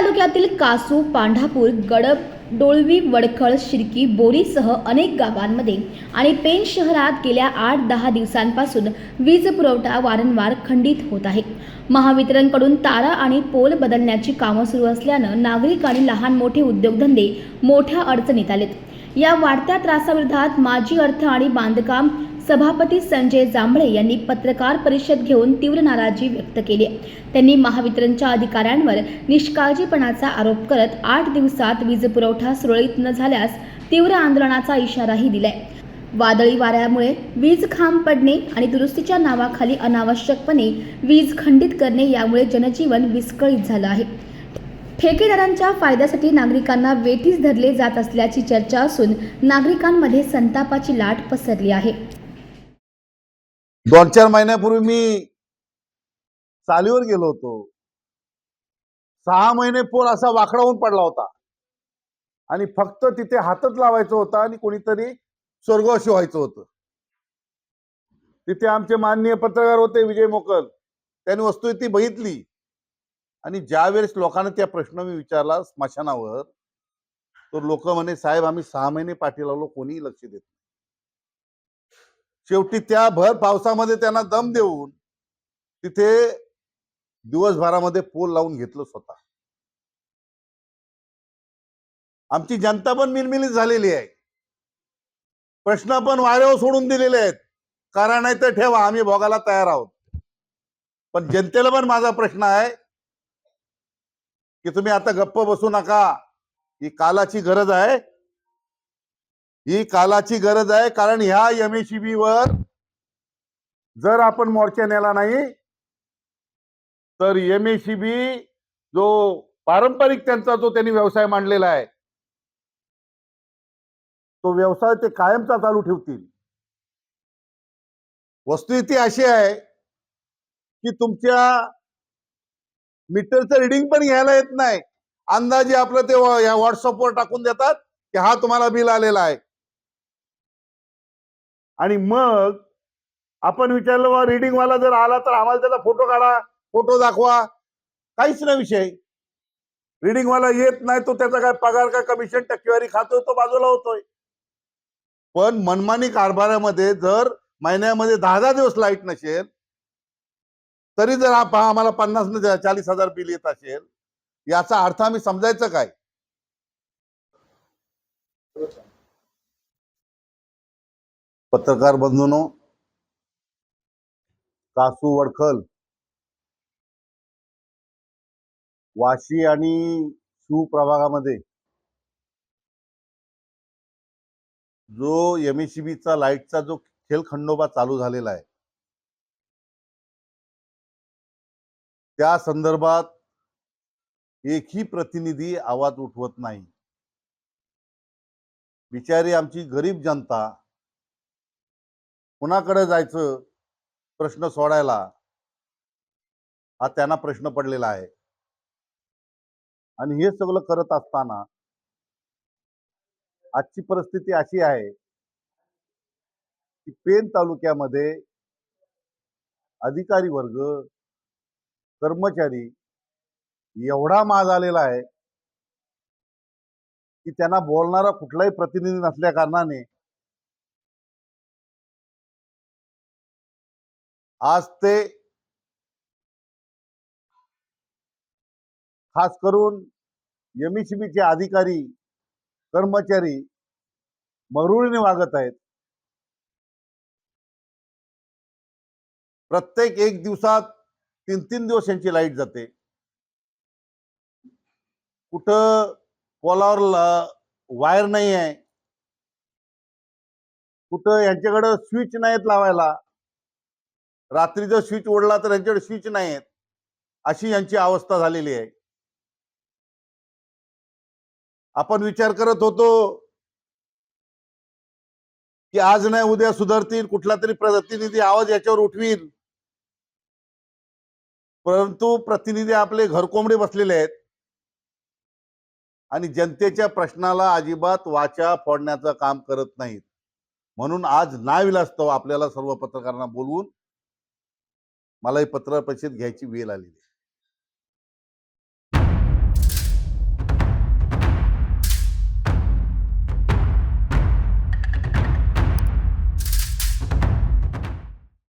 तालुक्यातील कासू पांढापूर गडब डोळवी वडखळ शिरकी बोरीसह अनेक गावांमध्ये आणि पेन शहरात गेल्या आठ दहा दिवसांपासून वीज पुरवठा वारंवार खंडित होत आहे. महावितरणकडून तारा आणि पोल बदलण्याची कामं सुरू असल्यानं नागरिक आणि लहान मोठे उद्योगधंदे मोठ्या अडचणीत आलेत. या वाढत्या त्रासाविरोधात माजी अर्थ आणि बांधकाम सभापती संजय जांभळे यांनी पत्रकार परिषद घेऊन तीव्र नाराजी व्यक्त केली. आहे. त्यांनी महावितरणच्या अधिकाऱ्यांवर निष्काळजीपणाचा आरोप करत आठ दिवसात वीज पुरवठा सुरळीत न झाल्यास तीव्र आंदोलनाचा इशाराही दिलाय. वादळी वाऱ्यामुळे वीज खांब पडणे आणि दुरुस्तीच्या नावाखाली अनावश्यकपणे वीज खंडित करणे यामुळे जनजीवन विस्कळीत झालं आहे. ठेकेदारांच्या फायद्यासाठी नागरिकांना वेठीस धरले जात असल्याची चर्चा असून नागरिकांमध्ये संतापाची लाट पसरली आहे. दोन चार महिन्यापूर्वी मी चालीवर गेलो होतो. सहा महिने पोल असा वाकडा होऊन पडला होता. आणि फक्त तिथे हातच लावायचं होता आणि कोणीतरी स्वर्गवासी व्हायचं होतं. तिथे आमचे माननीय पत्रकार होते विजय मोकल. त्यांनी वस्तू ती बघितली. आणि ज्या वेळेस लोकांना त्या प्रश्न मी विचारला स्मशानावर तर लोक म्हणे साहेब आम्ही सहा महिने पाठी लावलो कोणीही लक्ष देत नाही." शेवटी त्या भर पावसामध्ये त्यांना दम देऊन तिथे दिवसभरामध्ये पोल लावून घेतलं स्वतः. आमची जनता पण मिलमिलीत झालेली आहे. प्रश्न पण वाऱ्यावर सोडून दिलेले आहेत. कारण नाही तर ठेवा आम्ही भोगायला तयार आहोत. पण जनतेला पण माझा प्रश्न आहे की तुम्ही आता गप्प बसू नका. ही कालाची गरज आहे. ही कालाची गरज आहे कारण ह्या एमएसीबी वर जर आपण मोर्चा नेला नाही तर एमएसीबी जो पारंपरिक त्यांचा जो त्यांनी व्यवसाय मांडलेला आहे तो व्यवसाय ते कायमचा चालू ठेवतील. वस्तुस्थिती अशी आहे की तुमच्या मीटरचं रिडिंग पण घ्यायला येत नाही. अंदाजे आपलं ते व्हॉट्सअपवर टाकून देतात की हा तुम्हाला बिल आलेला आहे. आणि मग आपण विचारलं बा रिडिंग वाला जर आला तर आम्हाला त्याचा फोटो काढा फोटो दाखवा. काहीच नाही विषय. रिडिंग वाला येत नाही तो त्याचा काय पगार काय कमिशन टक्केवारी खातोय तो बाजूला होतोय. पण मनमानी कारभारामध्ये जर महिन्यामध्ये दहा दहा दिवस लाइट नसेल तरी जर आम्हाला पन्नास न चाळीस हजार बिल येत असेल याचा अर्थ आम्ही समजायचं काय? पत्रकार बंधूनो कासू वडखल वाशी आणि शिव प्रभागामध्ये जो एमएसीबीचा लाईटचा जो खेळखंडोबा चालू झालेला आहे त्या संदर्भात एकही प्रतिनिधी आवाज उठवत नाही. बिचारी आमची गरीब जनता कुणाकडे जायचं प्रश्न सोडायला? हा त्यांना प्रश्न पडलेला आहे. आणि हे सगळं करत असताना आजची परिस्थिती अशी आहे की पेन तालुक्यामध्ये अधिकारी वर्ग कर्मचारी एवढा माज आलेला आहे की त्यांना बोलणारा कुठलाही प्रतिनिधी नसल्या कारणाने आज ते खास करून एमईसीबीचे अधिकारी कर्मचारी मरुळीने वागत आहेत. प्रत्येक एक दिवसात तीन तीन दिवस यांची लाइट जाते. कुठं कोलावर वायर नाही आहे कुठं यांच्याकडं स्विच नाहीत लावायला रात्री जर स्विच ओढला तर यांच्याकडे स्विच नाही आहेत अशी यांची अवस्था झालेली आहे. आपण विचार करत होतो की आज नाही उद्या सुधारतील कुठला तरी प्रतिनिधी आवाज याच्यावर उठवील परंतु प्रतिनिधी आपले घरकोंबडे बसलेले आहेत. आणि जनतेच्या प्रश्नाला अजिबात वाचा फोडण्याचं काम करत नाहीत. म्हणून आज नाविलास्तव आपल्याला सर्व पत्रकारांना बोलवून मला ही पत्र घ्यायची वेळ आलेली आहे.